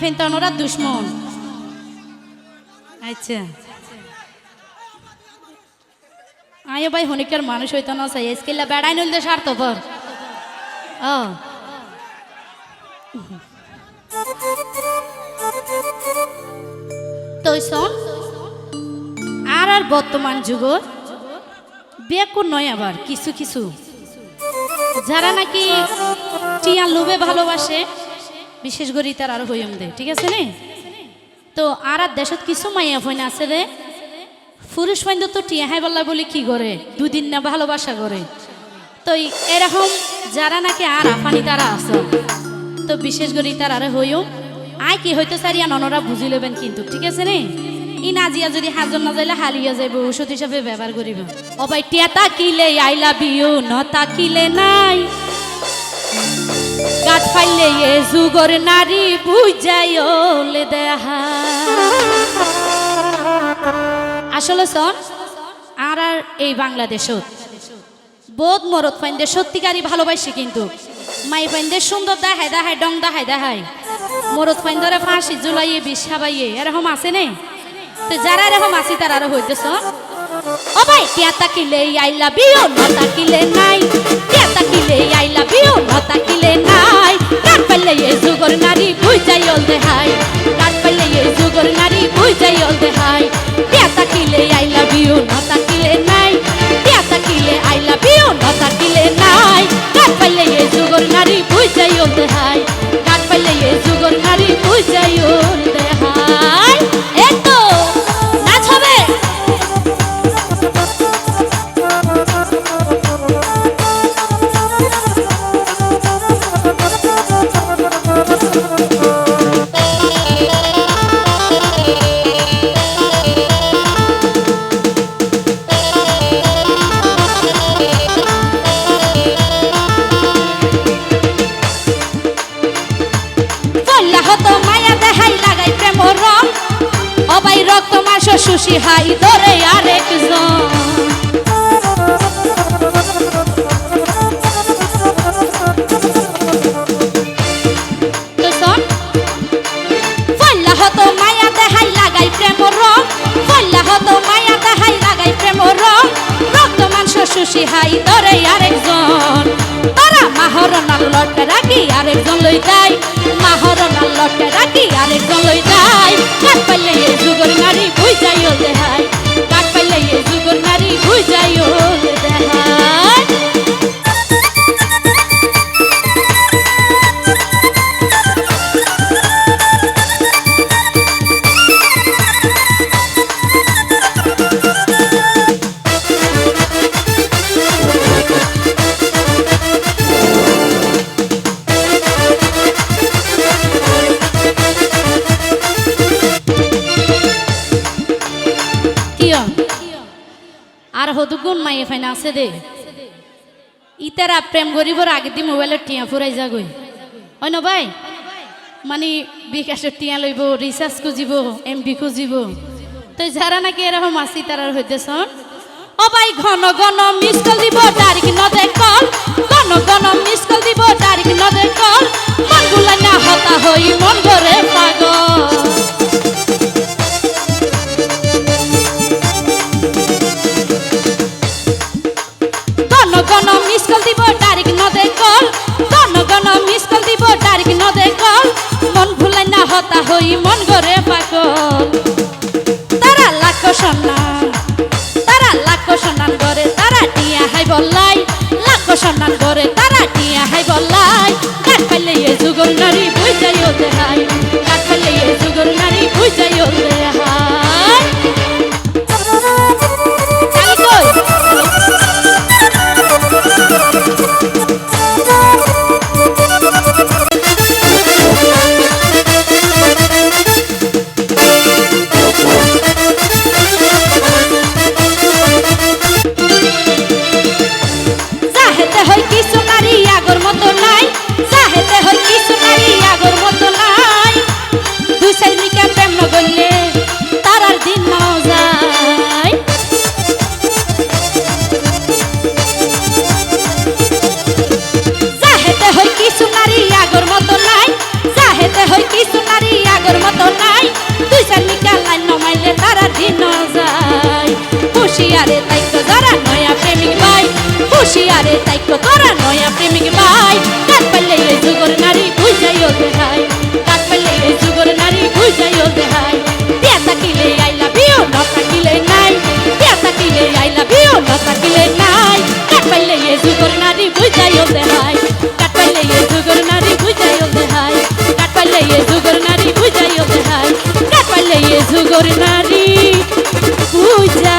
ফেনতান ওরা দুশ্মন আচ্ছা আয়ো ভাই হনিকার মানুষ হইতো না সাই এসকেলা বেড়াই নইল স্বার্থপর ও তো শোন আর আর বর্তমান যুগ বেকুর নয় আবার কিছু কিছু যারা নাকি টিয়া লোভে ভালোবাসে বিশেষ করে তার আরও হইম দে, ঠিক আছে নে? তো আর আর দেশত কিছু মাইয়া ফইন আছে রে পুরুষ মাইন্দ তো টিয়া হাই বললা বলি কি করে? দুদিন না ভালোবাসা করে। তো এরকম যারা নাকি আর আফানি তারা আছে, তো বিশেষ করে তার আরে হইও আয় কি হইতে সারিয়া ননরা বুঝি লবেন কিন্তু, ঠিক আছে নে? ই নাজিয়া যদি হাজন না যাইলে হালিয়া যাইব, ঔষধ হিসাবে ব্যবহার করিব। ভাই টিয়া তাকিলে, আই লাভ ইউ, ন তাকিলে নাই। গাছ পাইলে এ যুগর নারী বুঝাই দেহা। আসলে শোন আর আর এই বাংলাদেশত বোধ মরদ ফাইন্দে সত্যিকারই ভালোবাসি কিন্তু। মাই ফাইন্দে সুন্দর দেখায় দেখায় ডং দেখায় দেখায় মরদ ফাইন্দরে ফাঁসি জুলাইয়ে, বিষ খাবাইয়ে, এরকম আছে নে? তো যারা এরকম আছে তারা আরও হইতেছ ও ভাই, টিয়া তাকিলে আই লাভ ইউ না তাকিলে নাই। টিয়া তাকিলে আই লাভ ইউ না তাকিলে যুগর নারী বুঝাই ওল হাই কাট পাইলে এই যুগর নারী বুঝাই ওল হাই টিয়া থাকিলে আই লাভ ইউ না থাকিলে নাই। টিয়া থাকিলে আই লাভ ইউ না থাকিলে নাই। কাট পাইলে এই যুগর নারী বুঝাই ওল দেহাই প্রেম রং। রক্ত মাংস সুশি হাই ধরে আরেকজন। তারা মাহরনাল লটে রাখি আরেকজন লই যাই আর হদুগুণ মাইয়ে ফাইনা আছে দে। ইতারা প্রেম গরিবর আগে দি মোবাইলের টিয়া ফুরাই যাগই হয় না ভাই? মানে বিকাশের টিয়া লইব রিচার্জ খুঁজিব এমবি খুঁজিব। তো যারা নাকি এরকম আছি তারা হইতেছ ও ভাই, ঘন ঘন মিস কল দিব, তারিখ নদে কল ঘন ঘন মিস কল দিব, তারিখ নদে কল মন পাগল। তারা লাখ সন্ধান তারা লাখ সন্ধান করে তারা টিয়া হাই বললাই। লাখ সন্ধান করে তারা টিয়া হাই বললাই। কাট পাইলে এ যুগল নারী সাইকো করা নয়া প্রেমিক ভাই। কাক পাইলে এই যুগর নারী বুঝাইও দেহাই। কাক পাইলে এই যুগর নারী বুঝাইও দেহাই। দিয়া থাকিলে আই লাভ ইউ, না থাকিলে নাই। দিয়া থাকিলে আই লাভ ইউ, না থাকিলে নাই। কাক পাইলে এই যুগর নারী বুঝাইও দেহাই। কাক পাইলে এই যুগর নারী বুঝাইও দেহাই। কাক পাইলে এই যুগর নারী বুঝাইও দেহাই। কাক পাইলে এই যুগর নারী বুঝাই